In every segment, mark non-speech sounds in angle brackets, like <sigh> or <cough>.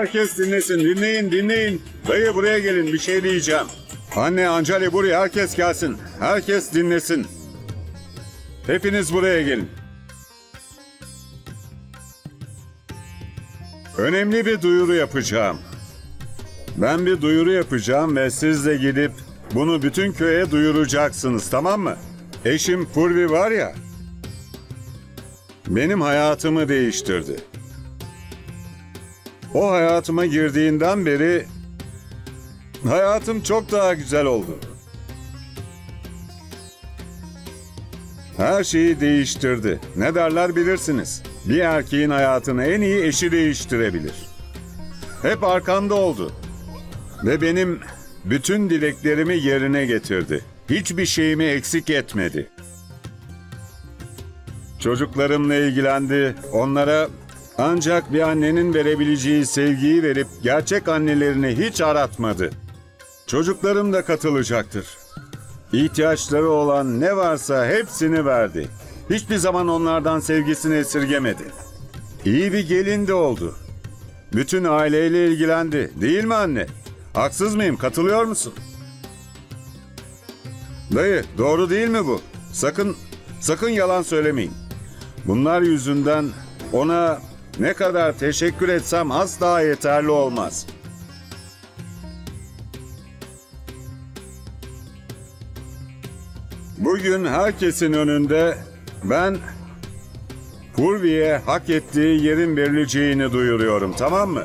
Herkes dinlesin, dinleyin, dinleyin. Dayı buraya gelin, bir şey diyeceğim. Anne, Ancali buraya, herkes gelsin. Herkes dinlesin. Hepiniz buraya gelin. Önemli bir duyuru yapacağım. Ben bir duyuru yapacağım ve siz de gidip bunu bütün köye duyuracaksınız, tamam mı? Eşim Purvi var ya, benim hayatımı değiştirdi. O hayatıma girdiğinden beri hayatım çok daha güzel oldu. Her şeyi değiştirdi. Ne derler bilirsiniz. Bir erkeğin hayatını en iyi eşi değiştirebilir. Hep arkamda oldu. Ve benim bütün dileklerimi yerine getirdi. Hiçbir şeyimi eksik etmedi. Çocuklarımla ilgilendi. Onlara ancak bir annenin verebileceği sevgiyi verip gerçek annelerini hiç aratmadı. Çocuklarım da katılacaktır. İhtiyaçları olan ne varsa hepsini verdi. Hiçbir zaman onlardan sevgisini esirgemedi. İyi bir gelin de oldu. Bütün aileyle ilgilendi. Değil mi anne? Haksız mıyım? Katılıyor musun? Dayı, doğru değil mi bu? Sakın, sakın yalan söylemeyin. Bunlar yüzünden ona ne kadar teşekkür etsem asla yeterli olmaz. Bugün herkesin önünde ben Purvi'ye hak ettiği yerin verileceğini duyuruyorum tamam mı?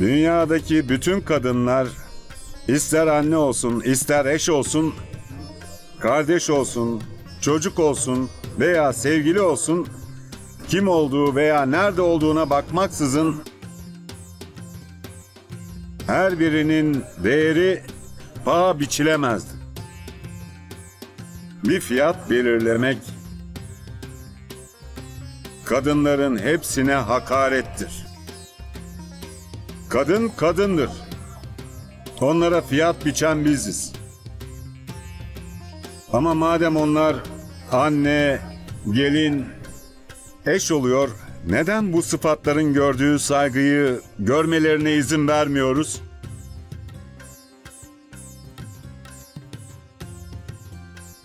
Dünyadaki bütün kadınlar ister anne olsun, ister eş olsun, kardeş olsun, çocuk olsun veya sevgili olsun, kim olduğu veya nerede olduğuna bakmaksızın her birinin değeri paha biçilemezdi. Bir fiyat belirlemek kadınların hepsine hakarettir. Kadın kadındır. Onlara fiyat biçen biziz. Ama madem onlar anne, gelin, eş oluyor, neden bu sıfatların gördüğü saygıyı görmelerine izin vermiyoruz?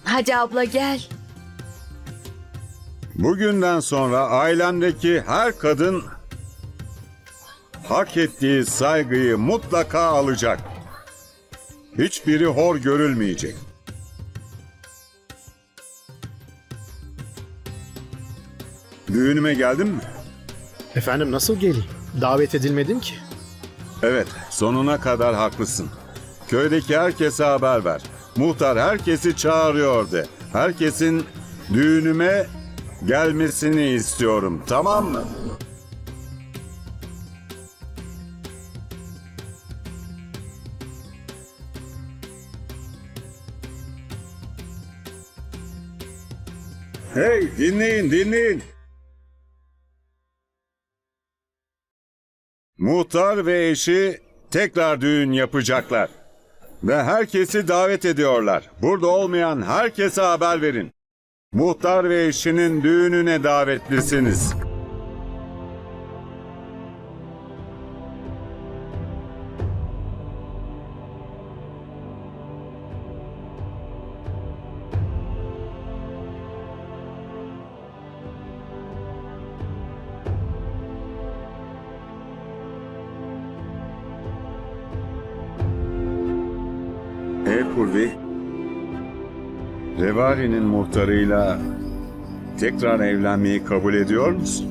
Hadi abla gel. Bugünden sonra ailemdeki her kadın hak ettiği saygıyı mutlaka alacak. Hiçbiri hor görülmeyecek. Düğünüme geldin mi? Efendim nasıl geleyim? Davet edilmedim ki. Evet, sonuna kadar haklısın. Köydeki herkese haber ver. Muhtar herkesi çağırıyor de. Herkesin düğünüme gelmesini istiyorum, tamam mı? Hey, dinleyin, dinleyin. Muhtar ve eşi tekrar düğün yapacaklar. Ve herkesi davet ediyorlar. Burada olmayan herkese haber verin. Muhtar ve eşinin düğününe davetlisiniz. Revari'nin muhtarıyla tekrar evlenmeyi kabul ediyor musun?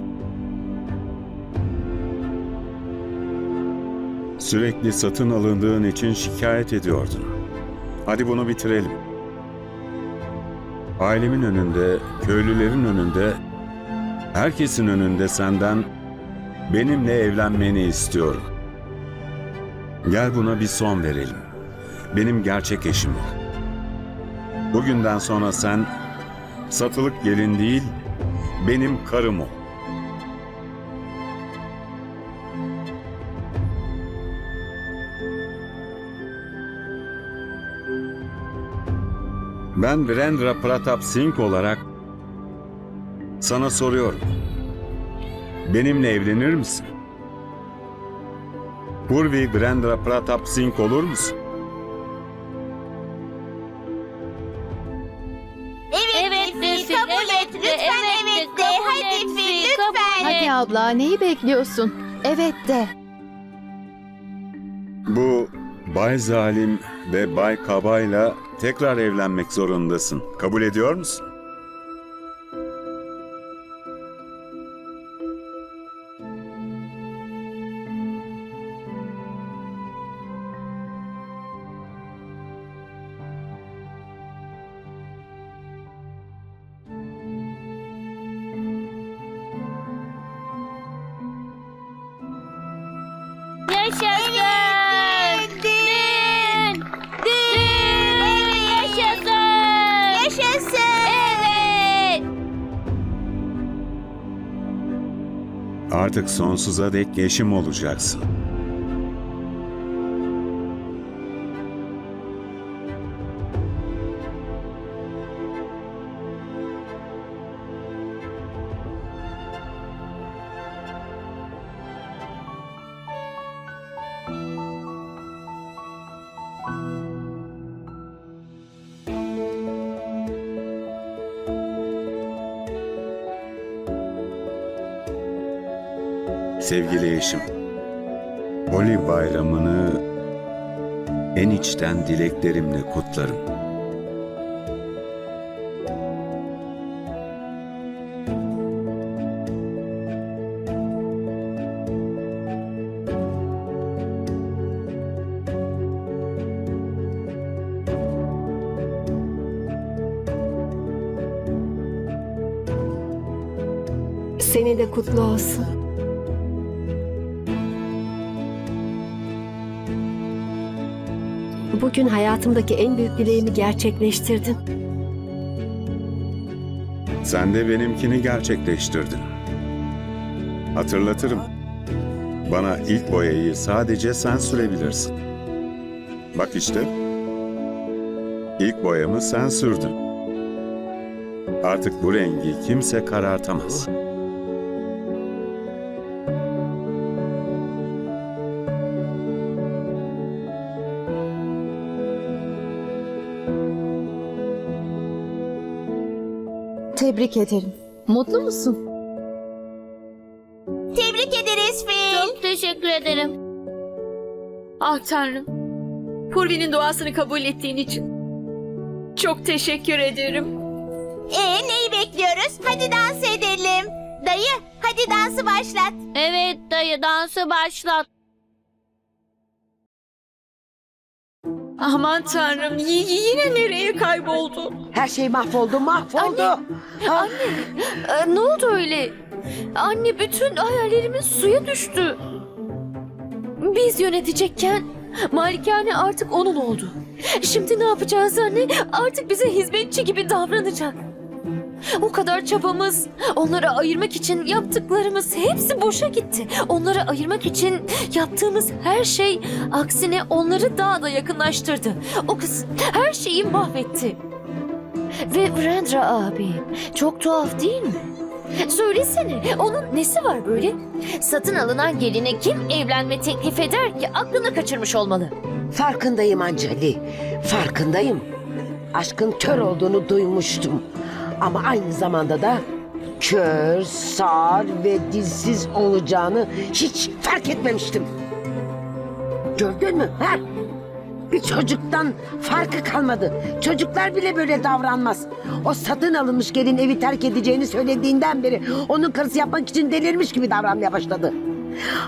Sürekli satın alındığın için şikayet ediyordun. Hadi bunu bitirelim. Ailemin önünde, köylülerin önünde, herkesin önünde senden benimle evlenmeni istiyorum. Gel buna bir son verelim. Benim gerçek eşim ol. Bugünden sonra sen satılık gelin değil, benim karım ol. Ben Brendra Pratap Singh olarak Sana soruyorum. Benimle evlenir misin? Purvi Brandra Pratap Singh olur musun? Abla neyi bekliyorsun? Evet de. Bu Bay Zalim ve Bay Kaba'yla tekrar evlenmek zorundasın. Kabul ediyor musun? Artık sonsuza dek eşim olacaksın. Sevgili eşim, Holi bayramını en içten dileklerimle kutlarım. Seni de kutlu olsun. Bugün hayatımdaki en büyük dileğimi gerçekleştirdin. Sen de benimkini gerçekleştirdin. Hatırlatırım. Bana ilk boyayı sadece sen sürebilirsin. Bak işte. İlk boyamı sen sürdün. Artık bu rengi kimse karartamaz. Tebrik ederim. Mutlu musun? Tebrik ederiz Fil. Çok teşekkür ederim. Ah Tanrım. Purvi'nin duasını kabul ettiğin için. Çok teşekkür ederim. Ee, neyi bekliyoruz? Hadi dans edelim. Dayı, hadi dansı başlat. Evet dayı dansı başlat. Aman Tanrım y- yine nereye kayboldu? Her şey mahvoldu, mahvoldu. Ee, ne oldu öyle? Anne bütün hayallerimiz suya düştü. Biz yönetecekken malikane artık onun oldu. Şimdi ne yapacağız anne? Artık bize hizmetçi gibi davranacak. O kadar çabamız, onları ayırmak için yaptıklarımız hepsi boşa gitti. Onları ayırmak için yaptığımız her şey aksine onları daha da yakınlaştırdı. O kız her şeyi mahvetti. Ve Brandra abi çok tuhaf değil mi? Söylesene onun nesi var böyle? Satın alınan geline kim evlenme teklif eder ki aklını kaçırmış olmalı. Farkındayım Anceli, farkındayım. Aşkın kör olduğunu duymuştum. Ama aynı zamanda da kör, sağır ve dilsiz olacağını hiç fark etmemiştim. Gördün mü? Ha? Bir çocuktan farkı kalmadı. Çocuklar bile böyle davranmaz. O satın alınmış gelin evi terk edeceğini söylediğinden beri onun karısı yapmak için delirmiş gibi davranmaya başladı.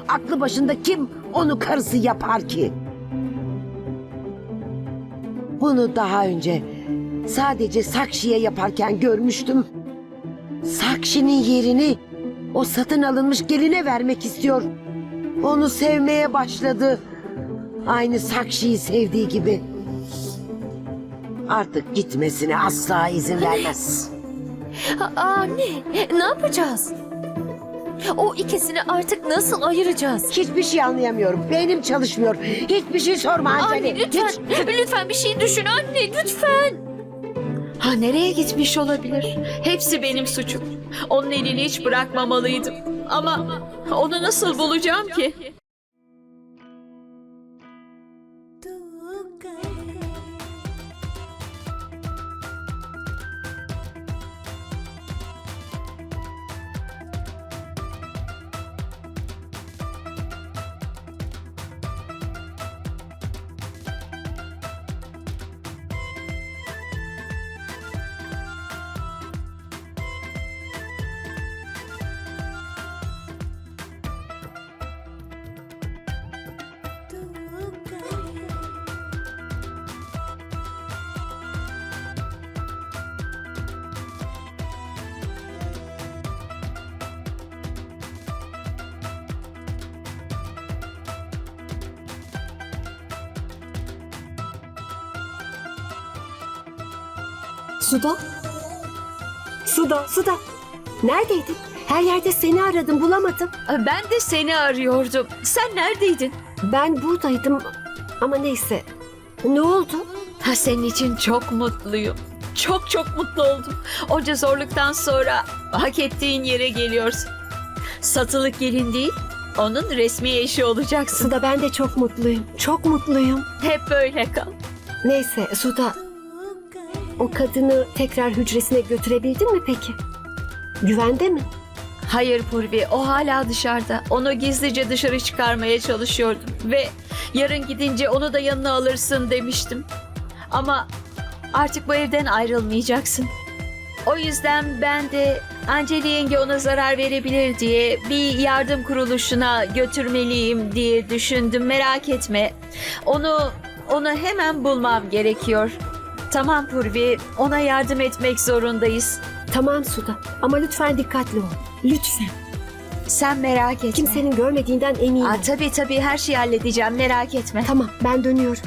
Aklı başında kim onu karısı yapar ki? Bunu daha önce sadece Sakşi'ye yaparken görmüştüm. Sakşi'nin yerini o satın alınmış geline vermek istiyor. Onu sevmeye başladı. Aynı Sakşi'yi sevdiği gibi. Artık gitmesine asla izin vermez. Anne ne yapacağız? O ikisini artık nasıl ayıracağız? Hiçbir şey anlayamıyorum. Beynim çalışmıyor. Hiçbir şey sorma. Anne lütfen, Hiç- lütfen bir şey düşün anne lütfen. Ha nereye gitmiş olabilir? Hepsi benim suçum. Onun elini hiç bırakmamalıydım. Ama onu nasıl bulacağım ki? Suda? Suda, Suda. Neredeydin? Her yerde seni aradım, bulamadım. Ben de seni arıyordum. Sen neredeydin? Ben buradaydım ama neyse. Ne oldu? Ha senin için çok mutluyum. Çok çok mutlu oldum. Onca zorluktan sonra hak ettiğin yere geliyorsun. Satılık gelin değil, onun resmi eşi olacaksın. Suda ben de çok mutluyum. Çok mutluyum. Hep böyle kal. Neyse Suda. O kadını tekrar hücresine götürebildin mi peki? Güvende mi? Hayır Purvi, o hala dışarıda. Onu gizlice dışarı çıkarmaya çalışıyordum. Ve yarın gidince onu da yanına alırsın demiştim. Ama artık bu evden ayrılmayacaksın. O yüzden ben de Anceli yenge ona zarar verebilir diye bir yardım kuruluşuna götürmeliyim diye düşündüm. Merak etme. Onu onu hemen bulmam gerekiyor. Tamam Purvi, ona yardım etmek zorundayız. Tamam Suda ama lütfen dikkatli ol. Lütfen. Sen merak etme. Kimsenin görmediğinden eminim. Aa, tabii tabii her şeyi halledeceğim merak etme. Tamam ben dönüyorum.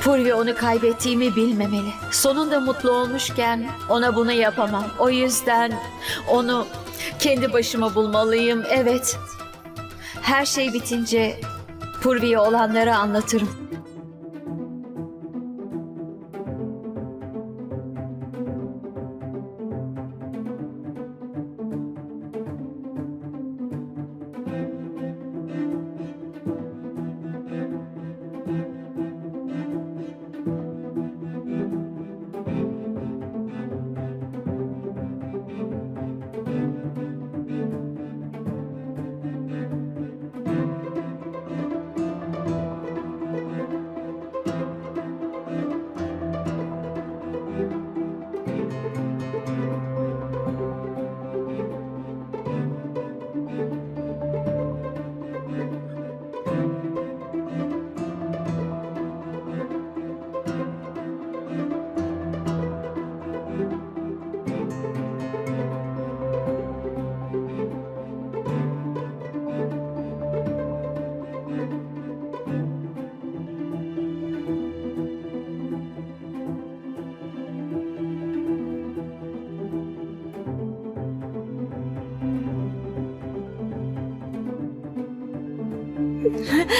Purvi onu kaybettiğimi bilmemeli. Sonunda mutlu olmuşken ona bunu yapamam. O yüzden onu kendi başıma bulmalıyım. Evet. Her şey bitince Purvi'ye olanları anlatırım.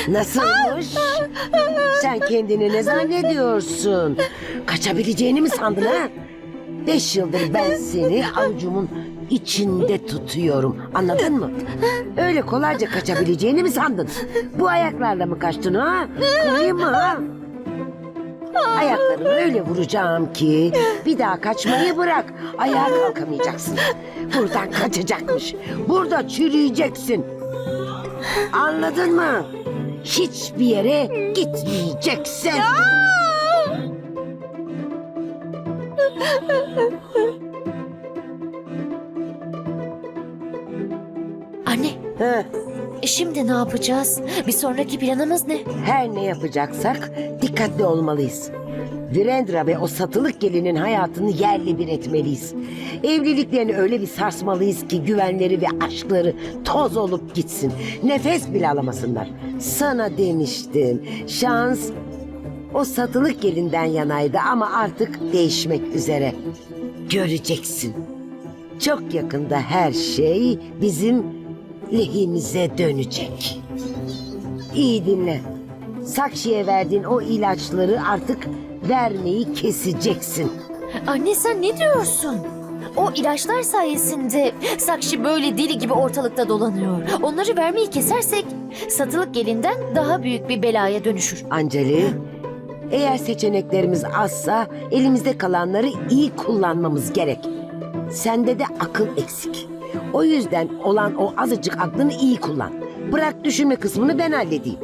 Nasılmış? Sen kendini ne zannediyorsun? Kaçabileceğini mi sandın ha? Beş yıldır ben seni avucumun içinde tutuyorum. Anladın mı? Öyle kolayca kaçabileceğini mi sandın? Bu ayaklarla mı kaçtın ha? Kırayım mı ha? Ayaklarını öyle vuracağım ki bir daha kaçmayı bırak. Ayağa kalkamayacaksın. Buradan kaçacakmış. Burada çürüyeceksin. Anladın mı? Hiçbir yere gitmeyeceksin. Anne, Heh, e şimdi ne yapacağız? Bir sonraki planımız ne? her ne yapacaksak dikkatli olmalıyız. Virendra ve o satılık gelinin hayatını yerle bir etmeliyiz. Evliliklerini öyle bir sarsmalıyız ki güvenleri ve aşkları toz olup gitsin. Nefes bile alamasınlar. Sana demiştim. Şans o satılık gelinden yanaydı ama artık değişmek üzere. Göreceksin. Çok yakında her şey bizim lehimize dönecek. İyi dinle. Sakşi'ye verdiğin o ilaçları artık vermeyi keseceksin. Anne sen ne diyorsun? O ilaçlar sayesinde Sakşi böyle deli gibi ortalıkta dolanıyor. Onları vermeyi kesersek satılık gelinden daha büyük bir belaya dönüşür. Anceli, eğer seçeneklerimiz azsa elimizde kalanları iyi kullanmamız gerek. Sende de akıl eksik. O yüzden olan o azıcık aklını iyi kullan. Bırak düşünme kısmını ben halledeyim.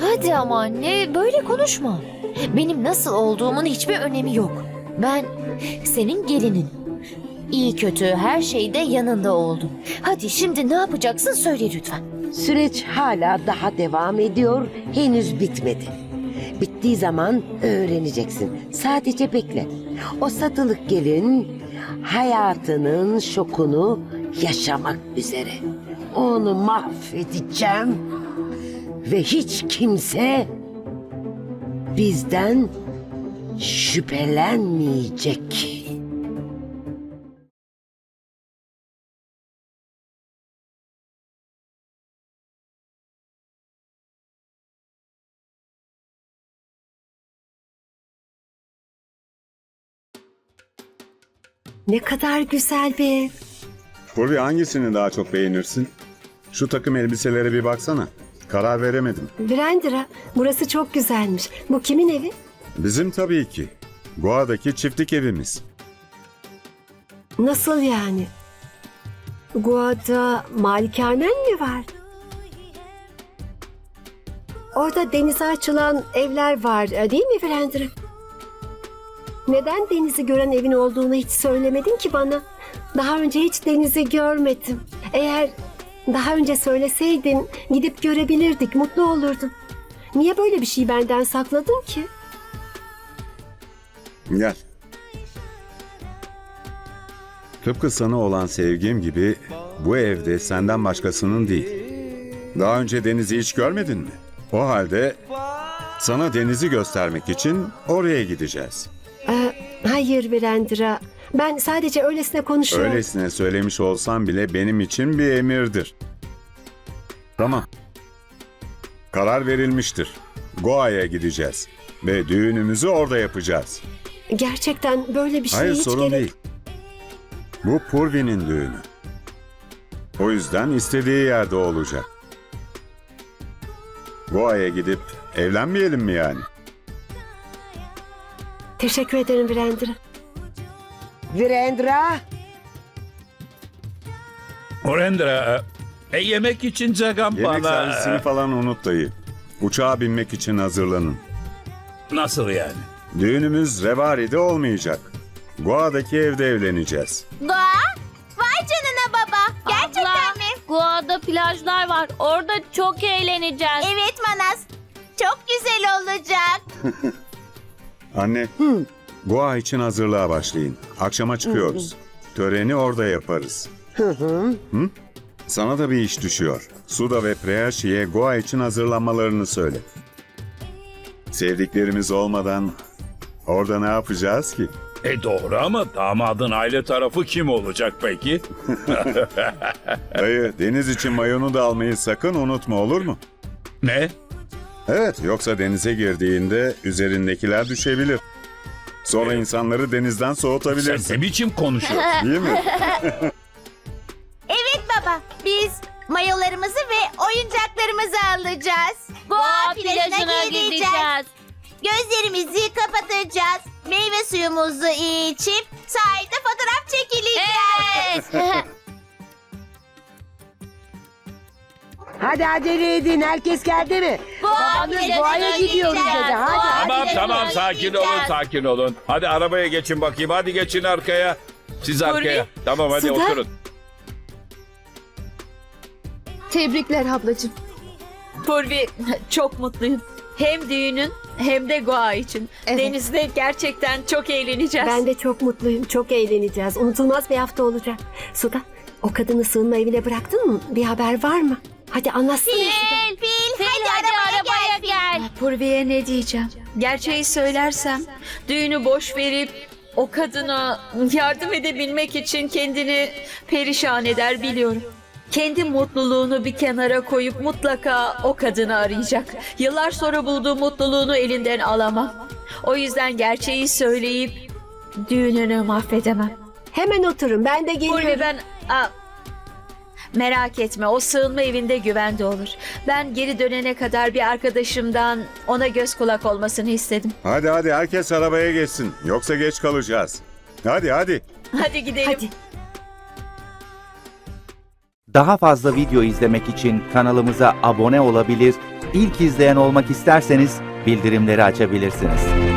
Hadi ama anne böyle konuşma. Benim nasıl olduğumun hiçbir önemi yok. Ben senin gelinin. İyi kötü her şeyde yanında oldum. Hadi şimdi ne yapacaksın söyle lütfen. Süreç hala daha devam ediyor, henüz bitmedi. Bittiği zaman öğreneceksin. Sadece bekle. O satılık gelin hayatının şokunu yaşamak üzere. Onu mahvedeceğim ve hiç kimse bizden şüphelenmeyecek. Ne kadar güzel bir ev. Purvi hangisini daha çok beğenirsin? Şu takım elbiselere bir baksana. Karar veremedim. Brandra, burası çok güzelmiş. Bu kimin evi? Bizim tabii ki. Goa'daki çiftlik evimiz. Nasıl yani? Gua'da malikanen mi var? Orada denize açılan evler var e, değil mi Brandra? Neden denizi gören evin olduğunu hiç söylemedin ki bana? Daha önce hiç denizi görmedim. Eğer daha önce söyleseydin gidip görebilirdik, mutlu olurdum. Niye böyle bir şey benden sakladın ki? Gel. Tıpkı sana olan sevgim gibi bu evde senden başkasının değil. Daha önce denizi hiç görmedin mi? O halde sana denizi göstermek için oraya gideceğiz. Ee, hayır Brandra. Ben sadece öylesine konuşuyorum. Öylesine söylemiş olsam bile benim için bir emirdir. Tamam. Karar verilmiştir. Goa'ya gideceğiz ve düğünümüzü orada yapacağız. Gerçekten böyle bir şey Hayır hiç sorun gerek... değil. Bu Purvi'nin düğünü. O yüzden istediği yerde olacak. Goa'ya gidip evlenmeyelim mi yani? Teşekkür ederim Brandra. Virendra, Orendra, e, yemek için cagam Yemek bana... servisini falan unut dayı. Uçağa binmek için hazırlanın. Nasıl yani? Düğünümüz Revari'de olmayacak. Goa'daki evde evleneceğiz. Doğa? Vay canına baba. Gerçekten Abla, mi? Goa'da plajlar var. Orada çok eğleneceğiz. Evet Manas. Çok güzel olacak. <laughs> Anne, Goa için hazırlığa başlayın. Akşama çıkıyoruz. Töreni orada yaparız. Hı? Sana da bir iş düşüyor. Suda ve Preyashi'ye Goa için hazırlanmalarını söyle. Sevdiklerimiz olmadan orada ne yapacağız ki? E doğru ama damadın aile tarafı kim olacak peki? <laughs> Dayı, deniz için mayonu da almayı sakın unutma olur mu? Ne? Evet, yoksa denize girdiğinde üzerindekiler düşebilir. Sonra insanları denizden Sen soğutabilirsin. ne biçim konuşuyorsun? Değil mi? <laughs> Evet baba. Biz mayolarımızı ve oyuncaklarımızı alacağız. Goa plajına plajına gideceğiz. gideceğiz. Gözlerimizi kapatacağız. Meyve suyumuzu içip sahilde fotoğraf çekileceğiz. <laughs> Hadi acele edin. Herkes geldi mi? Babanız Goa'ya gidiyoruz dedi. Hadi. Tamam sakin olun sakin olun. Hadi arabaya geçin bakayım hadi geçin arkaya. Siz arkaya. Tamam hadi Suda. oturun. Tebrikler ablacığım. Purvi çok mutluyum. Hem düğünün hem de Goa için. Evet. Denizde gerçekten çok eğleneceğiz. Ben de çok mutluyum. Çok eğleneceğiz. Unutulmaz bir hafta olacak. Suda, o kadını sığınma evine bıraktın mı? Bir haber var mı? Hadi anlatsana Suda. Fil, fil, Fil, hadi, hadi arabaya, arabaya gel. Purvi'ye ne diyeceğim? Gerçeği söylersem düğünü boş verip o kadına yardım edebilmek için kendini perişan eder biliyorum. kendi mutluluğunu bir kenara koyup mutlaka o kadını arayacak. Yıllar sonra bulduğu mutluluğunu elinden alamam. O yüzden gerçeği söyleyip düğününü mahvedemem. Hemen oturun ben de Purvi geliyorum. ben... Aa, merak etme o sığınma evinde güvende olur. Ben geri dönene kadar bir arkadaşımdan ona göz kulak olmasını istedim. Hadi hadi herkes arabaya geçsin. Yoksa geç kalacağız. Hadi hadi. Hadi gidelim. Hadi. Daha fazla video izlemek için kanalımıza abone olabilir, ilk izleyen olmak isterseniz bildirimleri açabilirsiniz.